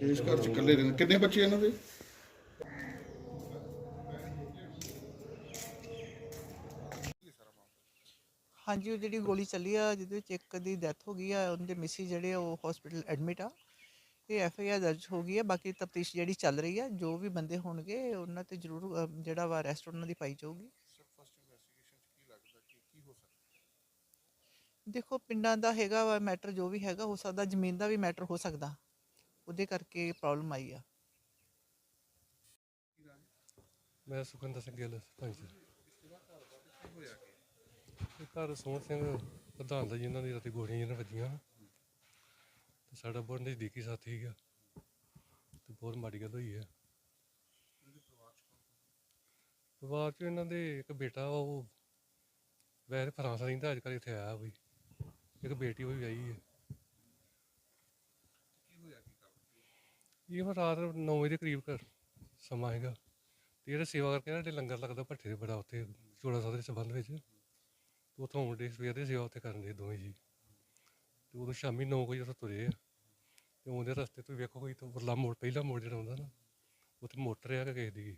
ਇਸ ਘਰ ਚ ਇਕੱਲੇ ਰਹਿੰਦੇ। ਕਿੰਨੇ ਬੱਚੇ ਇਹਨਾਂ ਦੇ? ਹਾਂਜੀ ਉਹ ਜਿਹੜੀ ਗੋਲੀ ਚੱਲੀ ਆ ਜਿਹਦੇ ਵਿੱਚ ਇੱਕ ਦੀ ਡੈਥ ਹੋ ਗਈ ਆ ਉਹਦੇ ਮਿਸੀ ਜਿਹੜੇ ਆ ਉਹ ਹਸਪੀਟਲ ਐਡਮਿਟ ਆ। ਇਹ ਐਫ ਆਈ ਆਰ ਦਰਜ ਹੋ ਗਈ ਆ ਬਾਕੀ ਤਫਤੀਸ਼ ਜਿਹੜੀ ਚੱਲ ਰਹੀ ਆ ਜੋ ਵੀ ਬੰਦੇ ਹੋਣਗੇ ਉਹਨਾਂ ਤੇ ਜ਼ਰੂਰ ਅ, ਜਿਹੜਾ ਵਾ ਅਰੈਸਟ ਉਹਨਾਂ ਦੀ ਪਾਈ ਜਾਊਗੀ। ਦੇਖੋ ਪਿੰਡਾਂ ਦਾ ਹੈਗਾ ਵਾ ਮੈਟਰ ਜੋ ਵੀ ਹੈਗਾ ਹੋ ਸਕਦਾ ਜ਼ਮੀਨ ਦਾ ਵੀ ਮੈਟਰ ਹੋ ਸਕਦਾ। ਉਹਦੇ ਕਰਕੇ ਪ੍ਰੋਬਲਮ ਆਈ ਆ। ਮੈਂ ਸੁਖਿੰਦਰ ਸਿੰਘ ਗਿੱਲ ਸਰਪੰਚ ਇਹ ਘਰ ਸੋਹਣ ਸਿੰਘ ਪ੍ਰਧਾਨ ਦਾ ਜਿਨ੍ਹਾਂ ਦੀ ਰਾਤੀ ਗੋਲੀਆਂ ਜਿਹਨਾਂ ਵੱਜੀਆਂ ਤੇ ਸਾਡਾ ਬਹੁਤ ਨਜ਼ਦੀਕੀ ਸਾਥੀ ਗਿਆ ਤੇ ਬਹੁਤ ਮਾੜੀ ਗੱਲ ਹੋਈ ਹੈ ਪਰਿਵਾਰ ਚ ਇਹਨਾਂ ਦੇ ਇੱਕ ਬੇਟਾ ਉਹ ਵੈਸੇ ਫਰਾਂਸ ਰਹਿੰਦਾ, ਅੱਜ ਕੱਲ੍ਹ ਇੱਥੇ ਆਇਆ ਵੀ ਇੱਕ ਬੇਟੀ ਉਹ ਵੀ ਆਈ ਹੈ ਇਹ ਹੁਣ ਰਾਤ 9 ਵਜੇ ਦੇ ਕਰੀਬ ਕਰ ਸਮਾਂ ਹੈਗਾ ਤੇ ਜਿਹੜਾ ਸੇਵਾ ਕਰਕੇ ਨਾ, ਜਿਹੜੇ ਲੰਗਰ ਲੱਗਦਾ ਭੱਠੇ ਦੇ ਬੜਾ ਉੱਥੇ ਚੋੜਾ ਸਾਹਿਬ ਦੇ ਸੰਬੰਧ ਵਿੱਚ। ਤੇ ਉੱਥੋਂ ਆਉਂਦੇ ਸਵੇਰ ਦੀ ਸੇਵਾ ਉੱਥੇ ਕਰਨ ਦੇ ਦੋਵੇਂ ਜੀ। ਤੇ ਉਦੋਂ ਸ਼ਾਮੀ 9 ਵਜੇ ਤੋਂ ਤੁਰੇ ਆ। ਤੇ ਉਹਦੇ ਰਸਤੇ ਤੋਂ ਵੇਖੋ ਕੋਈ ਤਾਂ ਉਰਲਾ ਮੋੜ, ਪਹਿਲਾ ਮੋੜ ਜਿਹੜਾ ਹੁੰਦਾ ਨਾ, ਉੱਥੇ ਮੋਟਰ ਆ ਕੇ ਕਿਸੇ ਦੀ।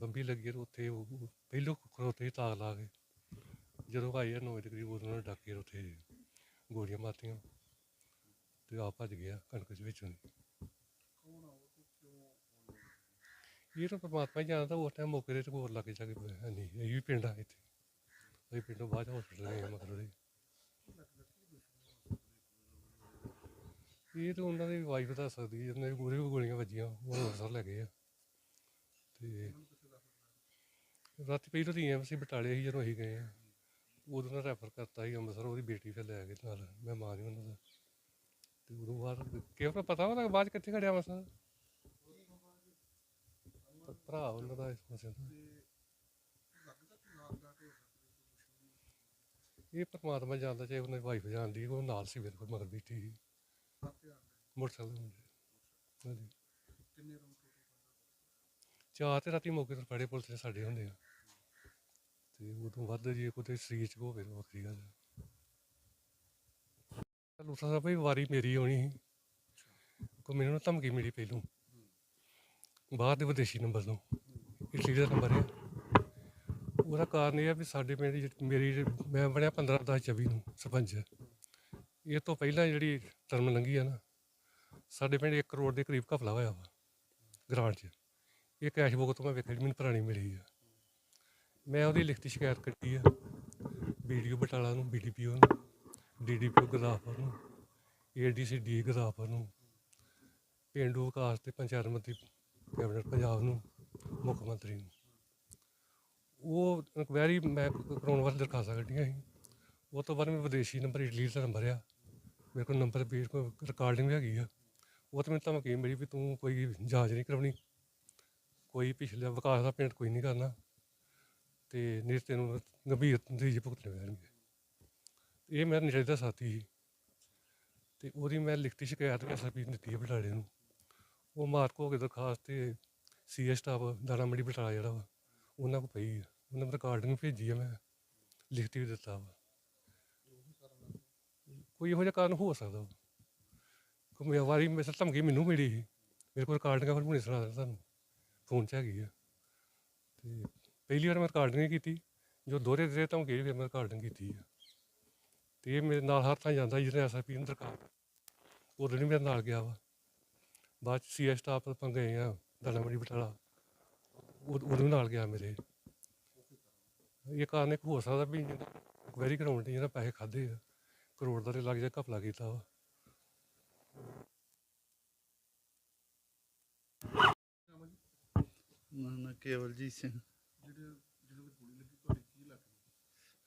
ਬੰਬੀ ਲੱਗੀ ਆ ਤੇ ਉੱਥੇ ਉਹ ਉਹ ਪਹਿਲੋਂ ਖੜੋਤੇ ਤਾਕ ਲਾ ਕੇ, ਜਦੋਂ ਆਏ ਆ 9 ਵਜੇ ਦੇ ਕਰੀਬ, ਉਦੋਂ ਉਹਨਾਂ ਨੇ ਡਾਕੇ ਉੱਥੇ ਗੋਲੀਆਂ ਮਾਰਤੀਆਂ। ਤੇ ਆ ਭੱਜ ਗਿਆ ਕਣਕ ਦੇ ਵਿੱਚੋਂ ਦੀ ਇਹ ਤਾਂ ਪਰਮਾਤਮਾ ਹੀ ਜਾਣਦਾ, ਉਸ ਟਾਈਮ ਮੌਕੇ ਦੇ ਤੇ ਹੋਰ ਲੱਗੇ ਜਾ ਨਹੀਂ, ਇਹ ਵੀ ਪਿੰਡ ਆ ਇੱਥੇ। ਅਸੀਂ ਪਿੰਡੋਂ ਬਾਅਦ ਹਸਪੀਟਲ ਗਏ ਮਤਲਬ ਦੇ ਇਹ ਤਾਂ ਉਹਨਾਂ ਦੀ ਵਾਈਫ ਦੱਸ ਸਕਦੀ ਹੈ ਉਹਨਾਂ ਦੀ ਗੋਲੀਆਂ ਵੱਜੀਆਂ, ਉਹ ਅੰਮ੍ਰਿਤਸਰ ਲੈ ਗਏ ਆ। ਤੇ ਰਾਤੀ ਪਹਿਲਾਂ ਤਾਂ ਐਮਸੀ ਬਟਾਲੇ ਸੀ ਜਦੋਂ ਅਸੀਂ ਗਏ ਆ, ਉਦੋਂ ਨਾਲ ਰੈਫਰ ਕਰਤਾ ਸੀ ਅੰਮ੍ਰਿਤਸਰ, ਉਹਦੀ ਬੇਟੀ ਫਿਰ ਲੈ ਕੇ ਨਾਲ, ਮੈਂ ਮਾਂ ਦੀ ਉਹਨਾਂ ਦਾ। ਤੇ ਉਦੋਂ ਬਾਅਦ ਕਿਉਂ ਪਤਾ ਵਾ ਬਾਅਦ ਕਿੱਥੇ ਖੜਿਆ ਮਸਾ ਭਰਾ ਉਹਨਾਂ ਦਾ ਇਸ ਪਾਸੇ ਦਾ। ਇਹ ਪਰਮਾਤਮਾ ਜਾਣਦਾ ਚਾਹੇ ਉਹਨਾਂ ਵਾਈਫ ਜਾਣਦੀ ਉਹ ਨਾਲ ਸੀ ਮੇਰੇ ਕੋਲ ਮਗਰ ਬੈਠੀ ਸੀ। ਮੋਟਰਸਾਈਕਲ ਹਾਂਜੀ। ਚਾਰ ਤੇ ਰਾਤੀ ਮੌਕੇ ਤੇ ਫੜੇ ਪੁਲਿਸ ਨੇ ਸਾਡੇ ਹੁੰਦੇ ਆ ਤੇ ਉਦੋਂ ਵੱਧ ਜੇ ਕੋਈ ਸਰੀਰ ਚ ਹੋਵੇ ਤਾਂ ਵੱਖਰੀ ਗੱਲ ਹੈ ਲੂਸਾ ਸਾਹਿਬ ਵੀ ਵਾਰੀ ਮੇਰੀ ਆਉਣੀ ਸੀ। ਕੋਈ ਮੈਨੂੰ ਨਾ ਧਮਕੀ ਮਿਲੀ ਪਹਿਲੋਂ। ਬਾਹਰ ਦੇ ਵਿਦੇਸ਼ੀ ਨੰਬਰ ਤੋਂ। ਇਟਲੀ ਦਾ ਨੰਬਰ ਹੈ ਉਹਦਾ ਕਾਰਨ ਇਹ ਆ ਵੀ ਸਾਡੇ ਪਿੰਡ ਦੀ ਜਿਹੜੀ- ਮੇਰੀ ਮੈਂ ਬਣਿਆ 15 10 24 ਨੂੰ ਸਰਪੰਚ। ਇਹ ਤੋਂ ਪਹਿਲਾਂ ਜਿਹੜੀ ਟਰਮ ਲੰਘੀ ਆ ਨਾ, ਸਾਡੇ ਪਿੰਡ 1 ਕਰੋੜ ਦੇ ਕਰੀਬ ਘਪਲਾ ਹੋਇਆ ਵਾ ਗ੍ਰਾਂਟ 'ਚ। ਇਹ ਕੈਸ਼ ਬੁੱਕ ਤੋਂ ਮੈਂ ਵੇਖਿਆ ਜਿਹੜੀ ਮੈਨੂੰ ਪੁਰਾਣੀ ਮਿਲੀ ਆ। ਮੈਂ ਉਹਦੀ ਲਿਖਤੀ ਸ਼ਿਕਾਇਤ ਕੱਟੀ ਆ, ਵੀਡੀਓ ਬਟਾਲਾ ਨੂੰ ਬੀਡੀਪੀਓ ਨੂੰ ਡੀਡੀਪੀਓ ਗੁਰਦਾਸਪੁਰ ਨੂੰ ਏਡੀਸੀ ਡੀ ਗੁਰਦਾਸਪੁਰ ਨੂੰ, ਪੇਂਡੂ ਵਿਕਾਸ ਤੇ ਪੰਚਾਇਤ ਮੰਤਰੀ ਕੈਬਨਿਟ ਪੰਜਾਬ ਨੂੰ, ਮੁੱਖ ਮੰਤਰੀ ਨੂੰ। ਉਹ ਇਨਕੁਆਇਰੀ ਮੈਂ ਕ- ਕਰਾਉਣ ਵਾਸਤੇ ਦਰਖਾਸਤਾਂ ਕੱਢੀਆਂ ਸੀ। ਉਹ ਤੋਂ ਬਾਅਦ ਮੈਂ ਵਿਦੇਸ਼ੀ ਨੰਬਰ ਇਟਲੀ ਦਾ ਨੰਬਰ ਆ। ਮੇਰੇ ਕੋਲ ਨੰਬਰ ਬੇਸ ਕੋਲ ਰਿਕਾਰਡਿੰਗ ਵੀ ਹੈਗੀ ਆ। ਉਹ ਤੇ ਮੈਨੂੰ ਧਮਕੀ ਮਿਲੀ ਵੀ ਤੂੰ ਕੋਈ ਜਾਂਚ ਨਹੀਂ ਕਰਾਉਣੀ। ਕੋਈ ਪਿਛਲੇ ਵਿਕਾਸ ਦਾ ਪੇਂਟ ਕੋਈ ਨਹੀਂ ਕਰਨਾ। ਤੇ ਨਹੀਂ ਤੈਨੂੰ ਗੰਭੀਰ ਨਤੀਜੇ ਭੁਗਤਣੇ ਪੈਣਗੇ। ਇਹ ਮੇਰਾ ਨਸ਼ੇ ਦਾ ਸਾਥੀ ਸੀ। ਤੇ ਉਹਦੀ ਮੈਂ ਲਿਖਤੀ ਸ਼ਿਕਾਇਤ ਐਸਐਸਪੀ ਨੂੰ ਦਿੱਤੀ ਹੈ ਬਟਾਲੇ ਨੂੰ। ਉਹ ਮਾਰਕ ਹੋ ਕੇ ਦਰਖਾਸਤ ਤੇ ਸੀਏ ਸਟਾਫ ਦਾਣਾ ਮੰਡੀ ਬਟਾਲਾ ਜਿਹੜਾ ਵਾ, ਉਹਨਾਂ ਕੋਲ ਪਈ ਆ। ਉਹਨਾਂ ਨੇ ਰਿਕਾਰਡਿੰਗ ਭੇਜੀ ਆ ਮੈਂ, ਲਿਖਤੀ ਵੀ ਦਿੱਤਾ ਵਾ। ਕੋਈ ਇਹੋ ਜਿਹਾ ਕਾਰਨ ਹੋ ਸਕਦਾ ਵਾ। ਕੋਈ ਮੈਂ ਵਾਰੀ ਮੇਰੇ ਧਮਕੀ ਮੈਨੂੰ ਮਿਲੀ ਸੀ। ਮੇਰੇ ਕੋਲ ਰਿਕਾਰਡਿੰਗ ਫਿਰ ਹੁਣੇ ਸੁਣਾ ਦਿੰਦਾ ਤੁਹਾਨੂੰ। ਫੋਨ 'ਚ ਹੈਗੀ ਆ। ਤੇ ਪਹਿਲੀ ਵਾਰ ਮੈਂ ਰਿਕਾਰਡਿੰਗ ਨਹੀਂ ਕੀਤੀ। ਜੋ ਦੋਹਰੇ ਦੇ ਧਮਕੀ ਫਿਰ ਮੈਂ ਰਿਕਾਰਡਿੰਗ ਕੀਤੀ ਆ। ਤੇ ਇਹ ਮੇਰੇ ਨਾਲ ਹਰ ਥਾਂ ਜਾਂਦਾ ਜਿਹਨੇ ਐਸਆਈਪੀ ਨੂੰ ਦਰਕਾਰ ਉਦੋਂ ਨਹੀਂ ਮੇਰੇ ਨਾਲ ਗਿਆ ਵਾ। ਬਾਅਦ ਚ ਸੀਐਸ ਸਟਾਫ ਆਪਾਂ ਗਏ ਆ ਦਾਣਾਮੜੀ ਬਟਾਲਾ। ਉਦ- ਉਦੋਂ ਨਾਲ ਗਿਆ ਮੇਰੇ। ਇਹ ਕਾਰਨ ਇੱਕ ਹੋ ਸਕਦਾ ਵੀ ਵੈਰੀ ਕਰਾਉਣ ਤੇ ਜਿਹਨਾਂ ਪੈਸੇ ਖਾਦੇ ਆ। ਕਰੋੜ ਦਾ ਤੇ ਲੱਗ ਜਾ ਘਪਲਾ ਕੀਤਾ ਵਾ। ਨਾ ਨਾ ਕੇਵਲਜੀਤ ਸਿੰਘ।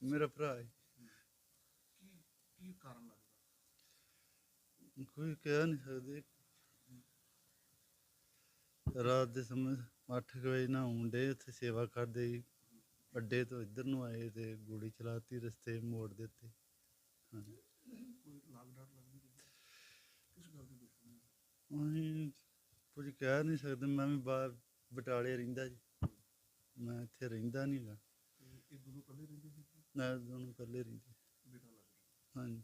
ਮੇਰਾ ਭਰਾ ਹੈ ਕੀ ਕਾਰਨ ਲੱਗਦਾ ਕੋਈ ਕਹਿ ਨਹੀਂ ਸਕਦੇ। ਰਾਤ ਦੇ ਸਮੇਂ 8 ਵਜੇ ਨਾ ਹੁੰਦੇ ਉੱਥੇ ਸੇਵਾ ਕਰਦੇ ਸੀ। ਅੱਡੇ ਤੋਂ ਇੱਧਰ ਨੂੰ ਆਏ ਤੇ ਗੋਲੀ ਚਲਾਤੀ ਰਸਤੇ ਮੋੜ ਦਿੱਤੇ। ਹਾਂਜੀ। ਕੋਈ ਲਾਗ ਡਾਟ ਲੱਗਦੀ ਕਿਸ ਗੱਲ ਦੀ ਦੁਸ਼ਮਣੀ ਹੈ? ਅਸੀਂ ਕੁਝ ਕਹਿ ਨਹੀਂ ਸਕਦੇ। ਮੈਂ ਵੀ ਬਾਹਰ ਬਟਾਲੇ ਰਹਿੰਦਾ ਜੀ। ਮੈਂ ਇੱਥੇ ਰਹਿੰਦਾ ਨਹੀਂ ਗਾ। ਤੇ ਇਹ ਦੋਨੋਂ ਇਕੱਲੇ ਰਹਿੰਦੇ ਸੀ? ਨਾ ਦੋਨੋਂ ਇਕੱਲੇ ਰਹਿੰਦੇ। ਹਾਂਜੀ।